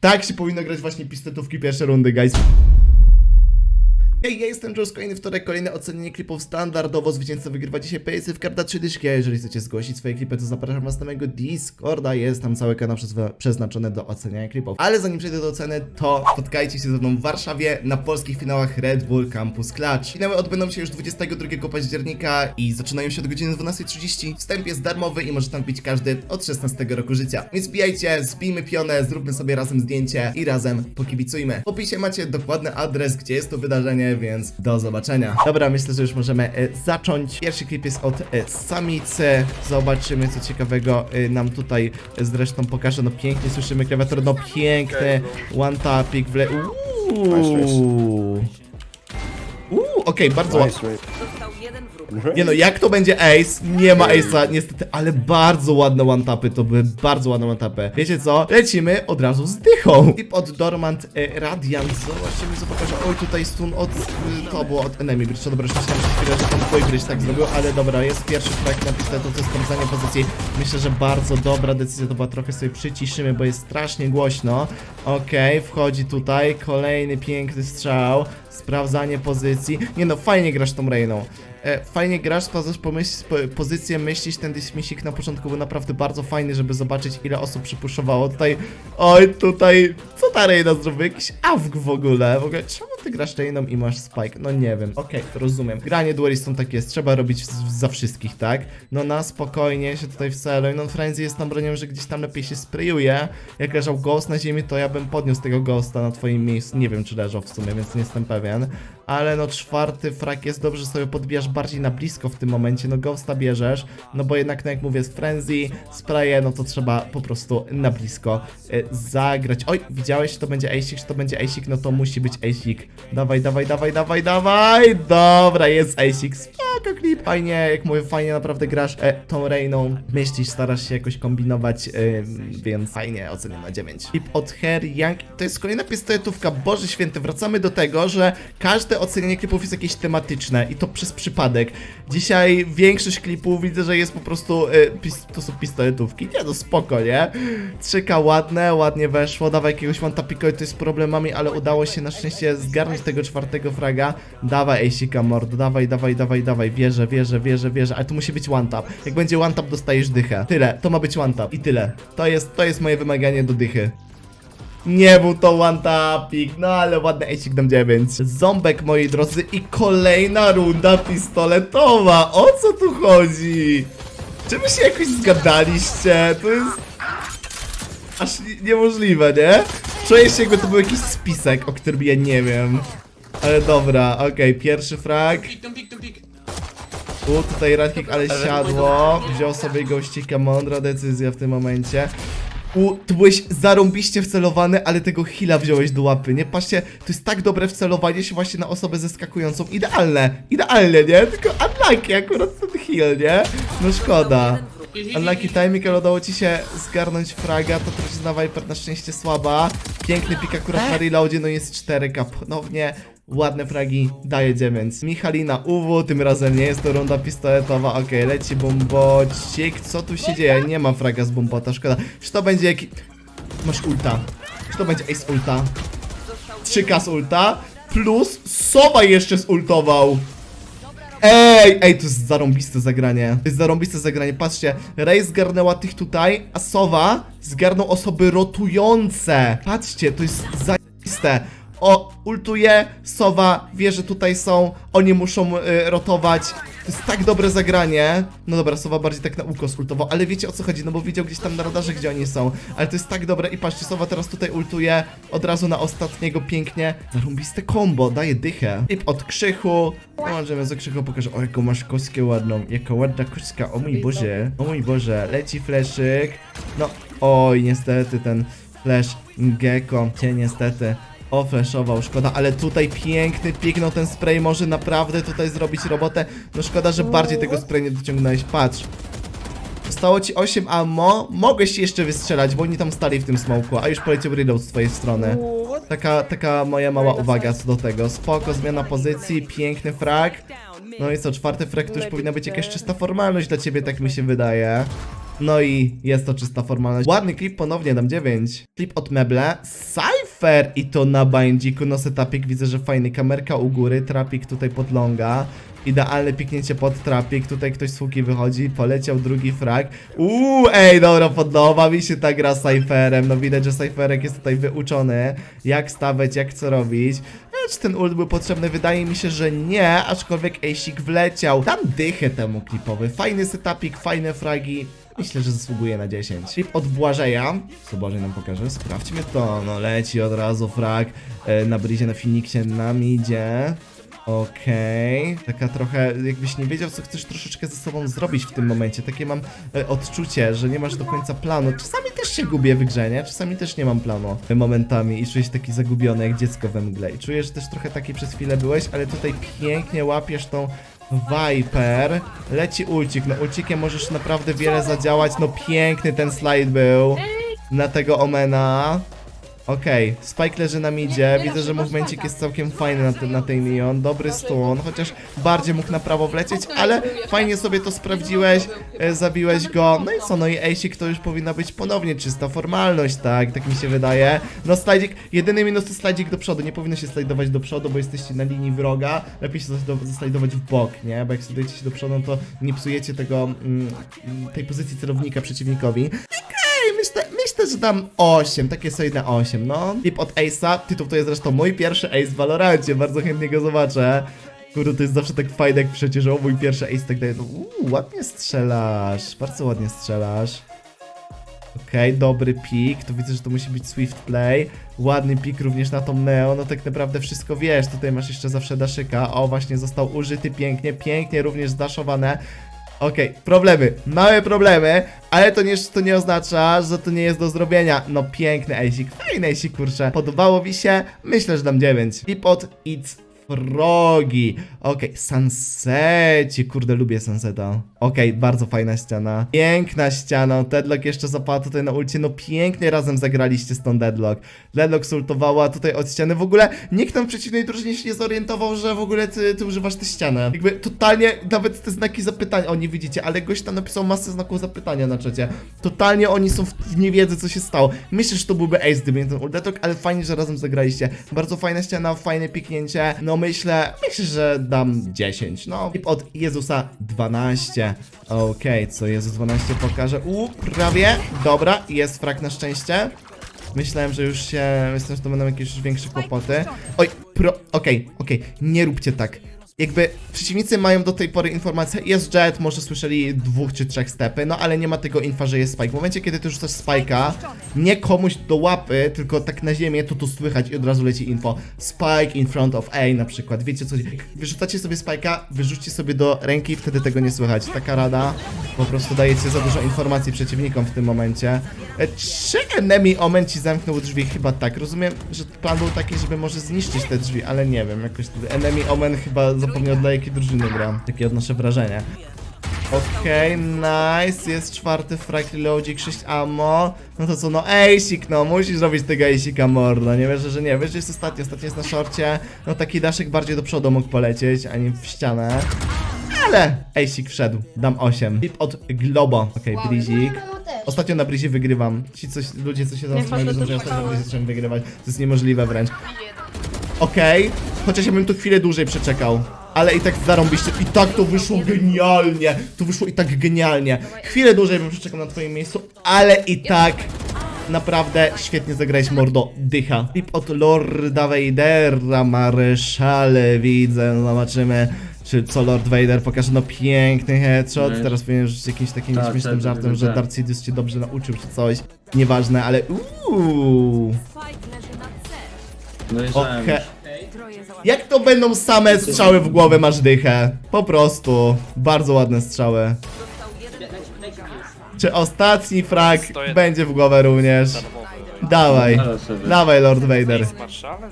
Tak się powinno grać właśnie pistoletówki pierwsze rundy, guys. Hej, ja jestem Joe, kolejny wtorek, kolejne ocenienie klipów standardowo. Zwycięzca wygrywa dzisiaj PSy w karta 3 dyszki, jeżeli chcecie zgłosić swoje klipy, to zapraszam was na mojego Discorda. Jest tam cały kanał przeznaczony do oceniania klipów. Ale zanim przejdę do oceny, to spotkajcie się ze mną w Warszawie na polskich finałach Red Bull Campus Clutch. Finały odbędą się już 22 października i zaczynają się od godziny 12.30. Wstęp jest darmowy i może tam pić każdy od 16 roku życia. Więc bijajcie, zbijmy pionę, zróbmy sobie razem zdjęcie i razem pokibicujmy. W opisie macie dokładny adres, gdzie jest to wydarzenie, więc do zobaczenia. Dobra, myślę, że już możemy e, zacząć. Pierwszy klip jest od e, samicy. Zobaczymy, co ciekawego e, nam tutaj zresztą pokaże. No pięknie słyszymy klawiaturę, no piękny one tapik w le... Uuu. Okej, bardzo ładnie. Nice, nice. Został jeden wróg. Nie no, jak to będzie ace? Nie ma ace'a, niestety, ale bardzo ładne one-tapy, to były bardzo ładne one-tapy. Wiecie co? Lecimy od razu z dychą. Tip od Dormant e, Radiant, zobaczcie mi co pokaże. Oj, tutaj stun od, y, to było od enemy bridge, dobra, już myślałem przez chwilę, że tam twój bridge tak zrobił, ale dobra, jest pierwszy track na pistoletu, to jest sprawdzanie pozycji. Myślę, że bardzo dobra decyzja to była, trochę sobie przyciszymy, bo jest strasznie głośno. Okej, wchodzi tutaj, kolejny piękny strzał, sprawdzanie pozycji. Nie no, fajnie grasz tą Reyną. E, fajnie grasz, sprawdzasz pomyśl, po, pozycję, myślisz, ten dysmisik na początku był naprawdę bardzo fajny, żeby zobaczyć ile osób przypuszowało. Tutaj, oj, tutaj, co ta Reyna zrobił? Jakiś awk w ogóle. W ogóle, czemu ty grasz Reyną i masz spike? No nie wiem. Okej, rozumiem. Granie duelistą tak jest, trzeba robić za wszystkich, tak? No na spokojnie się tutaj wceluj. No Frenzy jest tą bronią, że gdzieś tam lepiej się sprayuje. Jak leżał Ghost na ziemi, to ja bym podniósł tego Ghosta na twoim miejscu. Nie wiem, czy leżał w sumie, więc nie jestem pewien. Ale no czwarty frak jest dobrze, sobie podbijasz bardziej na blisko w tym momencie. No Ghosta bierzesz, no bo jednak, no jak mówię, z Frenzy, spraye, no to trzeba po prostu na blisko e, zagrać. Oj, widziałeś, to będzie Acik, czy to będzie Acik? No to musi być Acik. Dawaj, dawaj, dawaj, dawaj, dawaj! Dobra, jest Acik. Spoko klip. Fajnie, jak mówię, fajnie naprawdę grasz e, tą Reyną. Myślisz, starasz się jakoś kombinować, e, więc fajnie, ocenię na 9. Klip od Her Young. To jest kolejna pistoletówka. Boże święty, wracamy do tego, że każde ocenianie klipów jest jakieś tematyczne i to przez przypadek. Dzisiaj większość klipów widzę, że jest po prostu, pis, to są pistoletówki. Nie, no spoko, nie? Trzyka ładne, ładnie weszło, dawaj jakiegoś one tapiko to jest problemami, ale udało się na szczęście zgarnąć tego czwartego fraga. Dawaj Ejsika Mord, dawaj, dawaj, dawaj, dawaj, wierzę, wierzę, wierzę, wierzę, ale tu musi być one tap. Jak będzie one tap, dostajesz dychę. Tyle, to ma być one tap i tyle. To jest, to jest moje wymaganie do dychy. Nie był to one tapik, no ale ładny ejsik dam 9. Ząbek moi drodzy i kolejna runda pistoletowa. O co tu chodzi? Czy wy się jakoś zgadaliście? To jest aż nie- niemożliwe, nie? Czuję się jakby to był jakiś spisek, o którym ja nie wiem. Ale dobra, okej, pierwszy frag. U, tutaj Radkik, ale siadło. Wziął sobie gościka, mądra decyzja w tym momencie. U, tu byłeś zarąbiście wcelowany, ale tego heala wziąłeś do łapy, nie? Patrzcie, to jest tak dobre wcelowanie się właśnie na osobę zeskakującą. Idealne, idealnie, nie? Tylko unlucky akurat ten heal, nie? No szkoda. Unlucky timing, ale udało ci się zgarnąć fraga, to trucizna Viper na szczęście słaba. Piękny pik akurat na reloadzie, no jest 4K ponownie. Ładne fragi, daje 9. Michalina UW, tym razem nie jest to runda pistoletowa. Okej, leci bombocik. Co tu się dzieje? Nie ma fraga z bombota, szkoda. Czy to będzie jaki... Masz ulta. Czy to będzie ace ulta? 3K z ulta. Plus Sowa jeszcze zultował. Ej, ej, to jest zarąbiste zagranie. To jest zarąbiste zagranie. Patrzcie, Rey zgarnęła tych tutaj, a Sowa zgarnął osoby rotujące. Patrzcie, to jest zajebiste. O, ultuje, Sowa wie, że tutaj są, oni muszą y, rotować. To jest tak dobre zagranie. No dobra, Sowa bardziej tak na ukos ultował, ale wiecie o co chodzi, no bo widział gdzieś tam na radarze, gdzie oni są. Ale to jest tak dobre i patrzcie, Sowa teraz tutaj ultuje od razu na ostatniego pięknie. Zarąbiste combo, daje dychę. Tip od Krzychu. No, możemy za Krzychu pokażę. O, jaką masz kostkę ładną. Jaka ładna kostka, o mój Boże. O mój Boże, leci fleszyk. No, oj, niestety ten flash gecko cię niestety oflashował, szkoda, ale tutaj piękny pik, no ten spray może naprawdę tutaj zrobić robotę, no szkoda, że bardziej tego spray nie dociągnąłeś, patrz. Zostało ci 8 ammo, mogłeś się jeszcze wystrzelać, bo oni tam stali w tym smoku, a już poleciał reload z twojej strony. Taka, taka moja mała uwaga co do tego, spoko, zmiana pozycji, piękny frag. No i co, czwarty frag to już powinna być jakaś czysta formalność dla ciebie, tak mi się wydaje. No i jest to czysta formalność. Ładny klip, ponownie dam 9. Klip od Meble. Cypher i to na bandziku. No setupik, widzę, że fajny. Kamerka u góry, trapik tutaj pod longa. Idealne piknięcie pod trapik. Tutaj ktoś z łuki wychodzi. Poleciał drugi frag. Uuu, ej, dobra, podoba mi się ta gra z Cypherem. No widać, że Cypherek jest tutaj wyuczony. Jak stawiać, jak co robić. Czy ten ult był potrzebny? Wydaje mi się, że nie, aczkolwiek Ejsik wleciał. Dam dychę temu klipowy. Fajny setupik, fajne fragi. Myślę, że zasługuje na 10. Klip od Błażeja. Co Błażej nam pokaże? Sprawdźmy to. No leci od razu frag e, na brizie, na Finiksie nam idzie. Okej, taka trochę, jakbyś nie wiedział, co chcesz troszeczkę ze sobą zrobić w tym momencie. Takie mam e, odczucie, że nie masz do końca planu. Czasami też się gubię w grze, nie? Czasami też nie mam planu momentami i czuję się taki zagubiony jak dziecko we mgle. I czuję, że też trochę taki przez chwilę byłeś, ale tutaj pięknie łapiesz tą Viper. Leci ulcik, no ulcikiem możesz naprawdę wiele zadziałać. No piękny ten slajd był na tego Omena. Okej, Spike leży na midzie, widzę, że movemencik jest całkiem fajny na, te, na tej Neon, dobry stun, chociaż bardziej mógł na prawo wlecieć, ale fajnie sobie to sprawdziłeś, e, zabiłeś go, no i co, no i Ace'ik to już powinna być ponownie czysta formalność, tak, tak mi się wydaje. No slajdzik, jedyny minus to slajdzik do przodu, nie powinno się slajdować do przodu, bo jesteście na linii wroga, lepiej się zaslajdo- zaslajdować w bok, nie, bo jak slajdujecie się do przodu, no to nie psujecie tego, mm, tej pozycji celownika przeciwnikowi. Myślę, że dam 8, takie solidne 8, no. Tip od Ace'a, tytuł to jest zresztą mój pierwszy Ace w Valorancie, bardzo chętnie go zobaczę. Kurde, to jest zawsze tak fajne, jak przecież o mój pierwszy Ace tak daje, no uuu, ładnie strzelasz, bardzo ładnie strzelasz. Okej, dobry pik, to widzę, że to musi być Swift Play. Ładny pik również na tą Neo, no tak naprawdę wszystko wiesz. Tutaj masz jeszcze zawsze daszyka. O, właśnie został użyty pięknie, pięknie również zdaszowane. Okej, problemy, małe problemy, ale to nie, to nie oznacza, że to nie jest do zrobienia. No piękny ejsik, fajny ejsik, kurczę. Podobało mi się? Myślę, że dam 9. I pod It's Frogi. Okej, Sunseci, kurde, lubię Sunseta. Okej, bardzo fajna ściana. Piękna ściana, Deadlock jeszcze zapała tutaj na ulcie, no pięknie razem zagraliście z tą Deadlock. Deadlock sultowała tutaj od ściany, w ogóle nikt tam w przeciwnej drużynie się nie zorientował, że w ogóle ty, ty używasz tę ścianę. Jakby totalnie, nawet te znaki zapytania, o nie widzicie, ale gość tam napisał masę znaków zapytania na czacie. Totalnie oni są w w niewiedzy, co się stało. Myślę, że to byłby ace, gdyby nie ten ult Deadlock, ale fajnie, że razem zagraliście. Bardzo fajna ściana, fajne piknięcie. No myślę, myślę, że dam 10. No, tip od Jezusa 12. Okej, co Jezus 12 pokaże? U, prawie. Dobra, jest frak na szczęście. Myślałem, że już się. Myślałem, że to będą jakieś większe kłopoty. Oj, pro. Okej, okej, nie róbcie tak. Jakby przeciwnicy mają do tej pory informację, jest jet, może słyszeli dwóch czy trzech stepy, no ale nie ma tego infa, że jest spike. W momencie, kiedy ty rzucasz spike'a, nie komuś do łapy, tylko tak na ziemię, to to słychać i od razu leci info. Spike in front of A na przykład, wiecie co Wyrzucacie sobie spike'a, wyrzućcie sobie do ręki, wtedy tego nie słychać. Taka rada, po prostu dajecie za dużo informacji przeciwnikom w tym momencie. E, Czy enemy omen ci zamknął drzwi? Chyba tak. Rozumiem, że plan był taki, żeby może zniszczyć te drzwi, ale nie wiem, jakoś enemy omen chyba zapomniał dla jakiej drużyny gram. Takie odnoszę wrażenie. Okej, nice, jest czwarty frag reloadzik, 6 ammo. No to co, no ejsik, no musisz robić tego ejsika mordo, nie wierzę, że nie. Wiesz, że jest ostatni, ostatni jest na szorcie. No taki daszek bardziej do przodu mógł polecieć, a nie w ścianę. Ale ejsik wszedł, dam 8. Tip od Globo, okej, okay, Brizik. Ostatnio na Brizie wygrywam. Ci coś, ludzie co się zastanawiają, że ostatnio na Brizie zacząłem wygrywać. To jest niemożliwe wręcz. Okej, chociaż ja bym tu chwilę dłużej przeczekał. Ale i tak zarąbiście, i tak to wyszło genialnie. To wyszło i tak genialnie. Chwilę dłużej bym przeczekał na twoim miejscu, ale i tak naprawdę świetnie zagrałeś mordo dycha. Tip od Lorda Vadera, Mareszale widzę, zobaczymy. Czy co Lord Vader pokaże, no piękny headshot, No. teraz powinien rzucić jakimś takim Tak, śmiesznym tak, żartem, tak, że tak. Darth Sidious cię dobrze nauczył czy coś. Nieważne, ale uuu. Spike leży na C. Dojeżdżałem Okej. już. Jak to będą same strzały w głowę masz dychę? Po prostu. Bardzo ładne strzały. Czy ostatni frag 101. będzie w głowę również? Dawaj. Dawaj Lord Vader.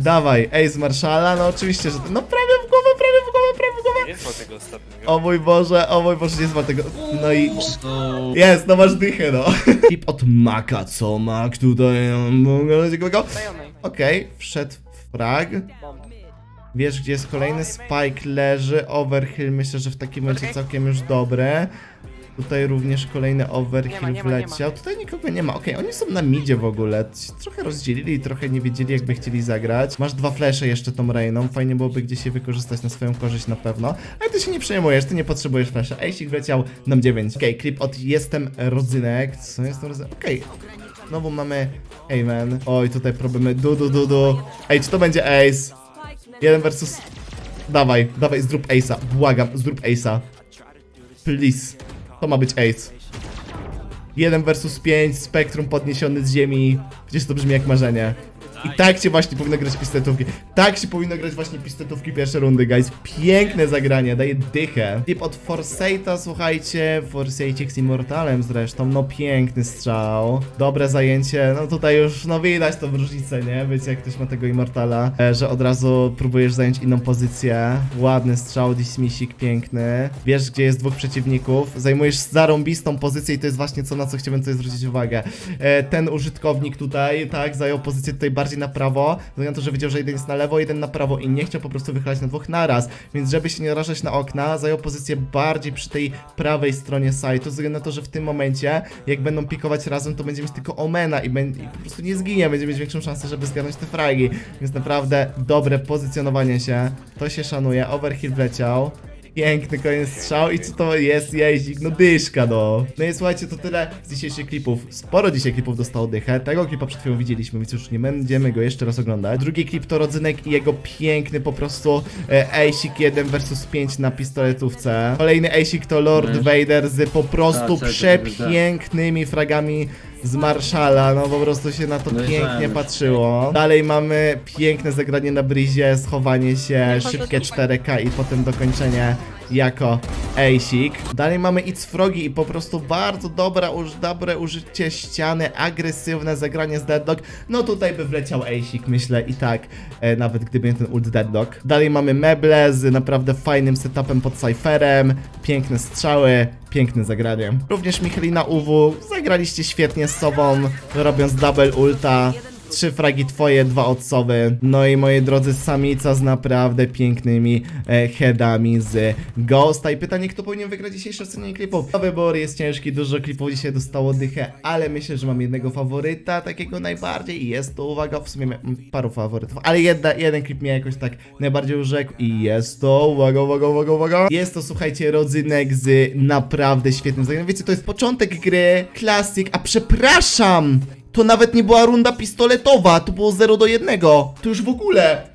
Dawaj, Ace Marszala, no oczywiście, że to. No prawie w głowę, prawie w głowę, prawie w głowę. Nie ostatniego. O mój Boże, o mój Boże, nie zwał tego. No i. No, Jest, no masz dychę, no. Tip od Maka, co Mak tutaj. Okej, wszedł frag. Wiesz, gdzie jest kolejny spike leży, overhill, myślę, że w takim momencie całkiem już dobre. Tutaj również kolejny Nie ma, nie ma, nie wleciał. Tutaj nikogo nie ma. Okej, oni są na midzie w ogóle. Trochę rozdzielili i trochę nie wiedzieli, jakby chcieli zagrać. Masz dwa flesze jeszcze tą Rainą. Fajnie byłoby gdzieś je wykorzystać na swoją korzyść na pewno. Ale ty się nie przejmujesz, ty nie potrzebujesz flesza. Ejsik wleciał nam 9. Okej, klip od Jestem Rodzynek. Co jest to rodzynek? Okej. Znowu mamy Amen. Oj, tutaj problemy. Du, du, du, du. Ej, czy to będzie Ace? Jeden versus... Dawaj, dawaj, zrób Ace'a. Błagam, zrób Ace'a. Please. To ma być Ace. 1 versus 5, spektrum podniesiony z ziemi. Przecież to brzmi jak marzenie. I tak się właśnie powinno grać pistoletówki. Tak się powinno grać właśnie pistoletówki pierwsze rundy, guys. Piękne zagranie, daje dychę. Tip od Forsaita, słuchajcie. Forsaicik z Immortalem zresztą. No piękny strzał. Dobre zajęcie. No tutaj już, no widać tą różnicę, nie? Wiecie, jak ktoś ma tego Immortala, e, że od razu próbujesz zająć inną pozycję. Ładny strzał, dismisik piękny. Wiesz, gdzie jest dwóch przeciwników. Zajmujesz zarąbistą pozycję i to jest właśnie co, na co chciałbym tutaj zwrócić uwagę. E, ten użytkownik tutaj, tak, zajął pozycję tutaj bardziej na prawo, ze względu na to, że wiedział, że jeden jest na lewo, jeden na prawo i nie chciał po prostu wychylać na dwóch naraz, więc żeby się nie narażać na okna, zajął pozycję bardziej przy tej prawej stronie sajtu, ze względu na to, że w tym momencie, jak będą pikować razem, to będzie mieć tylko Omena i, i po prostu nie zginie, będzie mieć większą szansę, żeby zgarnąć te fragi, więc naprawdę dobre pozycjonowanie się, to się szanuje, overheal wleciał, Piękny koniec strzał i co to jest jeździk? No dyszka no. No i słuchajcie, to tyle z dzisiejszych klipów. Sporo dzisiaj klipów dostało dychę. Tego klipa przed chwilą widzieliśmy, więc już nie będziemy go jeszcze raz oglądać. Drugi klip to Rodzynek i jego piękny po prostu e, Ejsik 1 versus 5 na pistoletówce. Kolejny Ejsik to Lord? Vader z po prostu tak, tak, tak. przepięknymi fragami z Marszala, no po prostu się na to No i pięknie patrzyło. Dalej mamy piękne zagranie na brizie, schowanie się, szybkie 4K i potem dokończenie jako Ejsik. Dalej mamy It's Frogi i po prostu bardzo dobra, uż, dobre użycie ściany, agresywne zagranie z Deadlock. No tutaj by wleciał Ejsik, myślę i tak, e, nawet gdyby nie ten ult Deadlock. Dalej mamy meble z naprawdę fajnym setupem pod Cypherem, piękne strzały, piękne zagranie. Również Michalina UW, zagraliście świetnie z sobą, robiąc double ulta. Trzy fragi twoje, dwa odsowy. No i moi drodzy, samica z naprawdę pięknymi e, headami z Ghosta. I pytanie, kto powinien wygrać dzisiejsze ocenienie klipów? To wybór jest ciężki, dużo klipów dzisiaj dostało dychę, ale myślę, że mam jednego faworyta, takiego najbardziej. I jest to, uwaga, w sumie paru faworytów, ale jedna, jeden klip mnie jakoś tak najbardziej urzekł. I jest to, uwaga, uwaga, uwaga, uwaga. Jest to, słuchajcie, rodzynek z naprawdę świetnym zagraniem. Wiecie, to jest początek gry, klasyk, a przepraszam! To nawet nie była runda pistoletowa, to było 0 do 1. To już w ogóle.